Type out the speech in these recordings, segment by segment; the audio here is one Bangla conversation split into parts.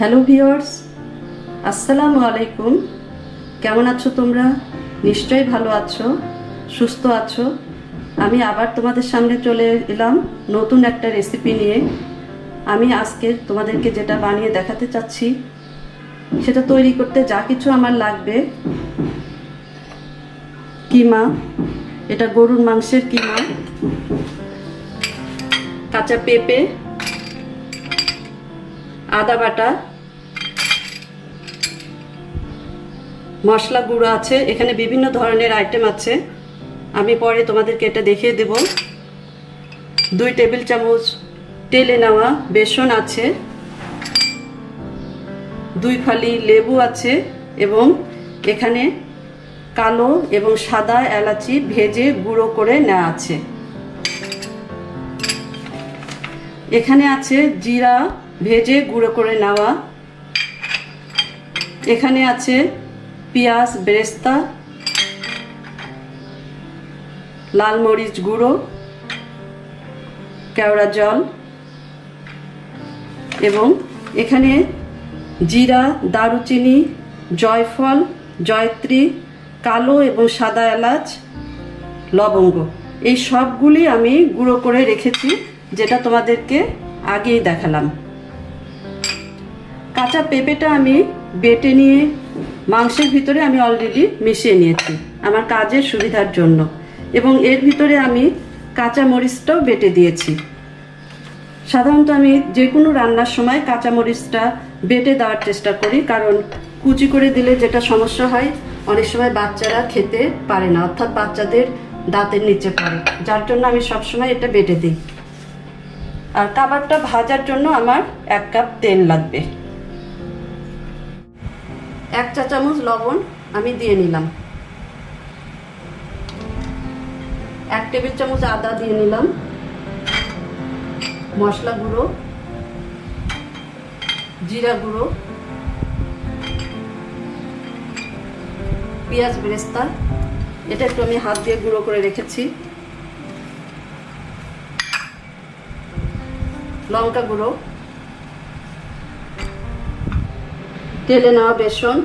হ্যালো ভিওর্স আসসালামু আলাইকুম কেমন আছো তোমরা? নিশ্চয়ই ভালো আছো, সুস্থ আছো। আমি আবার তোমাদের সামনে চলে এলাম নতুন একটা রেসিপি নিয়ে। আমি আজকে তোমাদেরকে যেটা বানিয়ে দেখাতে চাচ্ছি, সেটা তৈরি করতে যা কিছু আমার লাগবে। কিমা, এটা গরুর মাংসের কিমা, কাঁচা পেঁপে আদা বাটা, মশলা গুঁড়ো আছে, এখানে বিভিন্ন ধরনের আইটেম আছে। আমি পরে তোমাদেরকে এটা দেখিয়ে দেব। দুই টেবিল চামচ তেলে নেওয়া বেসন আছে। দুই ফালি লেবু আছে এবং এখানে কালো এবং সাদা এলাচি ভেজে গুঁড়ো করে নেওয়া আছে। এখানে আছে জিরা ভেজে গুঁড়ো করে নেওয়া। এখানে আছে পেঁয়াজ, বেরেস্তা, লাল মরিচ গুঁড়ো, কেওড়া জল এবং এখানে জিরা, দারুচিনি, জয়ফল, জয়ত্রী, কালো এবং সাদা এলাচ, লবঙ্গ। এই সবগুলি আমি গুঁড়ো করে রেখেছি, যেটা তোমাদেরকে আগেই দেখালাম। কাঁচা পেঁপেটা আমি বেটে নিয়ে মাংসের ভিতরে আমি অলরেডি মিশিয়ে নিয়েছি, আমার কাজের সুবিধার জন্য। এবং এর ভিতরে আমি কাঁচা মরিচটাও বেটে দিয়েছি। সাধারণত আমি যে কোনো রান্নার সময় কাঁচা মরিচটা বেটে দেওয়ার চেষ্টা করি, কারণ কুচি করে দিলে যেটা সমস্যা হয়, অনেক সময় বাচ্চারা খেতে পারে না, অর্থাৎ বাচ্চাদের দাঁতের নিচে পড়ে। যার জন্য আমি সবসময় এটা বেটে দিই। আর কাবাবটা ভাজার জন্য আমার এক কাপ তেল লাগবে। এক চা চামচ লবণ আমি দিয়ে নিলাম। এক টেবিল চামচ আদা দিয়ে নিলাম। মশলা গুঁড়ো। জিরা গুঁড়ো। পেঁয়াজ বেরেস্তা। এটা একটু আমি হাত দিয়ে গুঁড়ো করে রেখেছি। লঙ্কা গুঁড়ো। তেলে নেওয়া বেসন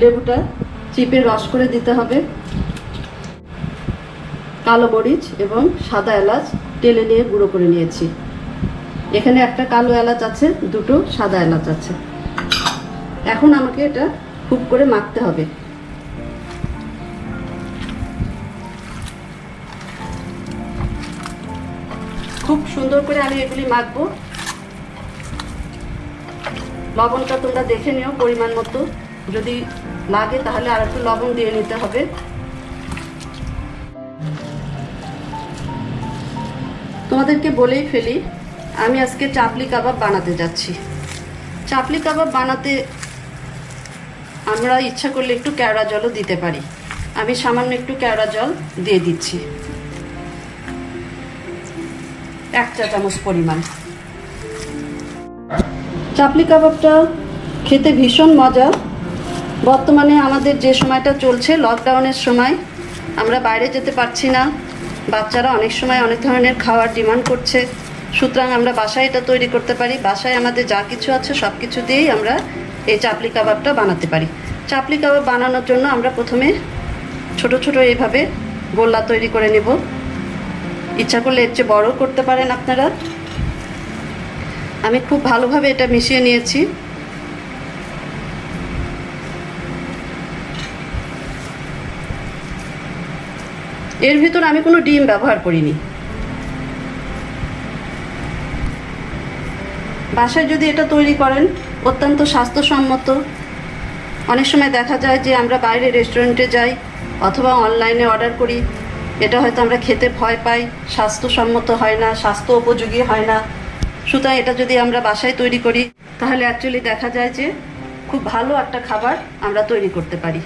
লেবুটা চিপে রস করে দিতে হবে। কালো মরিচ এবং সাদা এলাচ তেলে নিয়ে গুঁড়ো করে নিয়েছি। এখানে একটা কালো এলাচ আছে, দুটো সাদা এলাচ আছে। এখন আমাকে এটা খুব করে মাখতে হবে। খুব সুন্দর করে আমি এগুলি মাখবো। লবণটা তোমরা দেখে নিও পরিমাণ মতো। যদি লাগে তাহলে আর একটু লবণ দিয়ে নিতে হবে। তোমাদেরকে বলেই ফেলি, আমি আজকে চাপলি কাবাব বানাতে যাচ্ছি। চাপলি কাবাব বানাতে আমরা ইচ্ছা করলে একটু কেওড়া জলও দিতে পারি। আমি সামান্য একটু কেওড়া জল দিয়ে দিচ্ছি। এক চা চামচ পরিমাণ। চাপলি কাবাবটা খেতে ভীষণ মজা। বর্তমানে আমাদের যে সময়টা চলছে লকডাউনের সময়, আমরা বাইরে যেতে পারছি না। বাচ্চারা অনেক সময় অনেক ধরনের খাওয়ার ডিমান্ড করছে। সুতরাং আমরা বাসায় এটা তৈরি করতে পারি। বাসায় আমাদের যা কিছু আছে, সব কিছু দিয়েই আমরা এই চাপলি কাবাবটা বানাতে পারি। চাপলি কাবাব বানানোর জন্য আমরা প্রথমে ছোট ছোট এইভাবে গোল্লা তৈরি করে নেব। ইচ্ছা করলে এর চেয়ে বড়ও করতে পারেন আপনারা। আমি খুব ভালোভাবে এটা মিশিয়ে নিয়েছি। এর ভিতর আমি কোনো ডিম ব্যবহার করিনি। বাসায় যদি এটা তৈরি করেন, অত্যন্ত স্বাস্থ্যসম্মত। অনেক সময় দেখা যায় যে আমরা বাইরে রেস্টুরেন্টে যাই অথবা অনলাইনে অর্ডার করি। এটা হয়তো আমরা খেতে ভয় পাই, স্বাস্থ্যসম্মত হয় না, স্বাস্থ্য উপযোগী হয় না। সুতরাং এটা যদি আমরা বাসায় তৈরি করি, তাহলে অ্যাকচুয়ালি দেখা যায় যে খুব ভালো একটা খাবার আমরা তৈরি করতে পারি।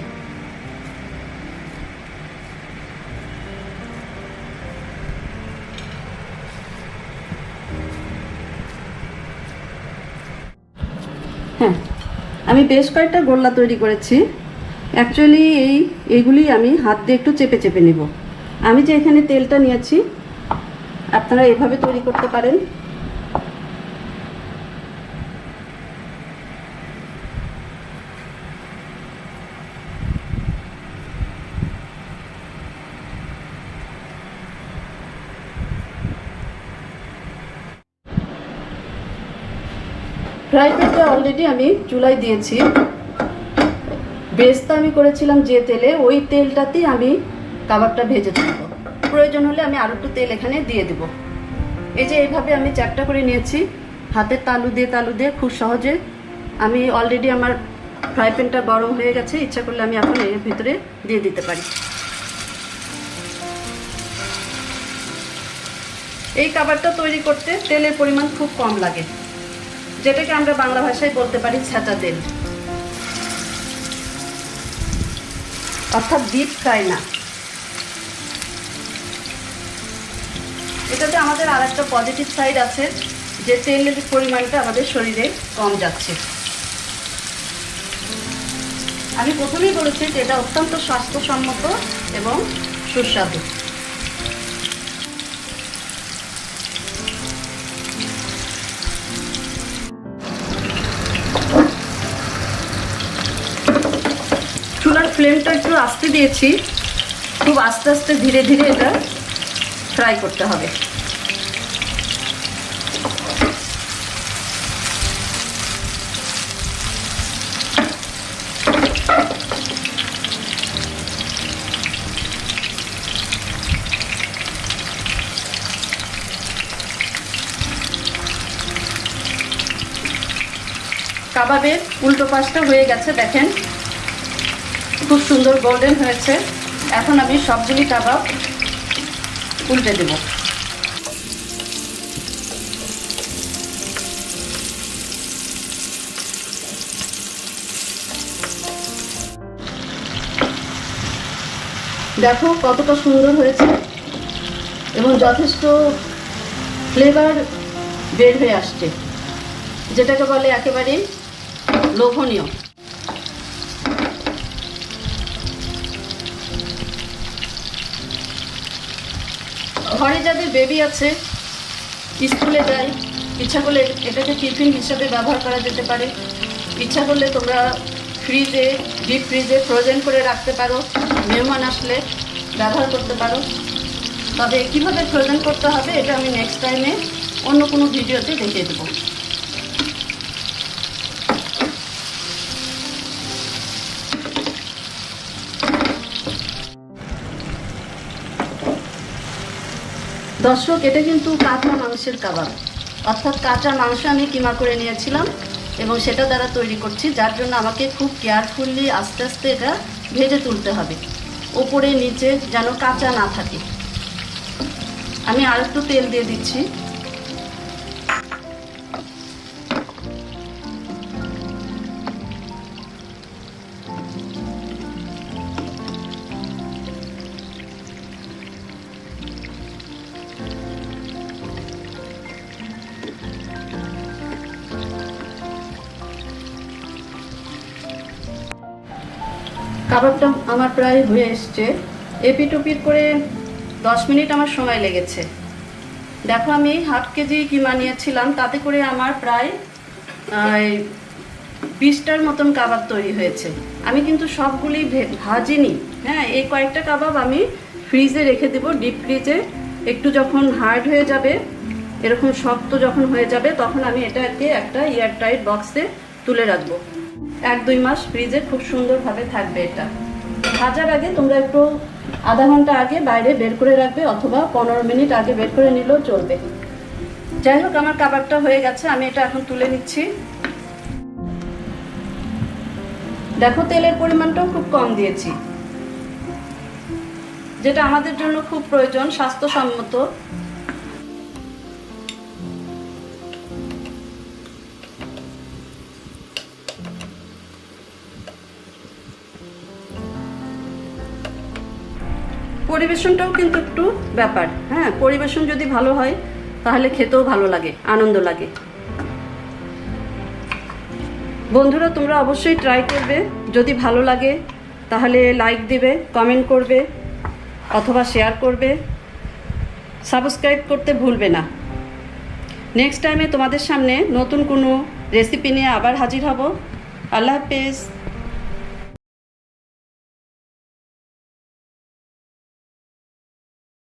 হ্যাঁ আমি বেশ কয়েকটা গোল্লা তৈরি করেছি। অ্যাকচুয়ালি এই, এইগুলি আমি হাত দিয়ে একটু চেপে চেপে নেব। আমি যে এখানে তেলটা নিয়েছি, আপনারা এভাবে তৈরি করতে পারেন। ফ্রাই প্যানটা অলরেডি আমি চুলাই দিয়েছি। বেস্তা আমি করেছিলাম যে তেলে, ওই তেলটাতেই আমি কাবাবটা ভেজে তুলব। প্রয়োজন হলে আমি আরও একটু তেল এখানে দিয়ে দেব। এই যে এইভাবে আমি চ্যাপটা করে নিয়েছি। হাতের তালু দিয়ে তালু দিয়ে খুব সহজে। আমি অলরেডি আমার ফ্রাই প্যানটা গরম হয়ে গেছে। ইচ্ছা করলে আমি এখন এর ভিতরে দিয়ে দিতে পারি। এই কাবাবটা তৈরি করতে তেলের পরিমাণ খুব কম লাগে। যেটাকে আমরা বাংলা ভাষায় বলতে পারি ছাঁচা তেল। অর্থাৎ ডিপ ফ্রাই না। এটাতে আমাদের আর একটা পজিটিভ সাইড আছে, যে তেলের পরিমাণটা আমাদের শরীরে কম যাচ্ছে। আমি প্রথমেই বলেছি যে এটা অত্যন্ত স্বাস্থ্যসম্মত এবং সুস্বাদু। চুলার ফ্লেমটা একটু আস্তে দিয়েছি, খুব আস্তে আস্তে ধীরে ধীরে এটা ফ্রাই করতে হবে। কাবাবের উল্টো পাশটা হয়ে গেছে, দেখেন। খুব সুন্দর গোল্ডেন হয়েছে। এখন আমি সবগুলি কাবাব উল্টে দেব। দেখো কতটা সুন্দর হয়েছে এবং যথেষ্ট ফ্লেভার বের হয়ে আসছে, যেটাকে বলে একেবারেই লোভনীয়। ঘরে যাদের বেবি আছে, স্কুলে যায়, ইচ্ছা করলে এটাকে টিফিন হিসাবে ব্যবহার করা যেতে পারে। ইচ্ছা করলে তোমরা ফ্রিজে ডিপ ফ্রিজে ফ্রোজেন করে রাখতে পারো, মেহমান আসলে ব্যবহার করতে পারো। তবে কীভাবে ফ্রোজেন করতে হবে, এটা আমি নেক্সট টাইমে অন্য কোনো ভিডিওতে দেখিয়ে দেবো। দর্শক, এটা কিন্তু কাঁচা মাংসের কাবাব। অর্থাৎ কাঁচা মাংস আমি কিমা করে নিয়েছিলাম এবং সেটা দ্বারা তৈরি করছি, যার জন্য আমাকে খুব কেয়ারফুললি আস্তে আস্তে এটা ভেজে তুলতে হবে। ওপরে, নিচে যেন কাঁচা না থাকে। আমি আর একটু তেল দিয়ে দিচ্ছি। কাবাবটা আমার প্রায় হয়ে এসছে। এপি টুপির করে দশ মিনিট আমার সময় লেগেছে। দেখো আমি হাফ কেজি কিমা নিয়েছিলাম, তাতে করে আমার প্রায় বিশটার মতন কাবাব তৈরি হয়েছে। আমি কিন্তু সবগুলি ভাজিনি। হ্যাঁ এই কয়েকটা কাবাব আমি ফ্রিজে রেখে দেবো, ডিপ ফ্রিজে। একটু যখন হার্ড হয়ে যাবে, এরকম শক্ত যখন হয়ে যাবে, তখন আমি এটাকে একটা এয়ার টাইট বক্সে তুলে রাখব। এক দুই মাস ফ্রিজে খুব সুন্দরভাবে থাকবে এটা। ভাজার আগে তোমরা একটু আধা ঘণ্টা আগে বাইরে বের করে রাখবে অথবা পনেরো মিনিট আগে বের করে নিলেও চলবে। যাই হোক, আমার কাবাবটা হয়ে গেছে, আমি এটা এখন তুলে নিচ্ছি। দেখো, তেলের পরিমাণটাও খুব কম দিয়েছি। যেটা আমাদের জন্য খুব প্রয়োজন, স্বাস্থ্যসম্মত। পরিবেশনটাও কিন্তু একটু ব্যাপার। হ্যাঁ পরিবেশন যদি ভালো হয়, তাহলে খেতেও ভালো লাগে, আনন্দ লাগে। বন্ধুরা, তোমরা অবশ্যই ট্রাই করবে। যদি ভালো লাগে, তাহলে লাইক দিবে কমেন্ট করবে, অথবা শেয়ার করবে। সাবস্ক্রাইব করতে ভুলবে না। নেক্সট টাইমে তোমাদের সামনে নতুন কোনো রেসিপি নিয়ে আবার হাজির হব। আল্লাহ হাফেজ।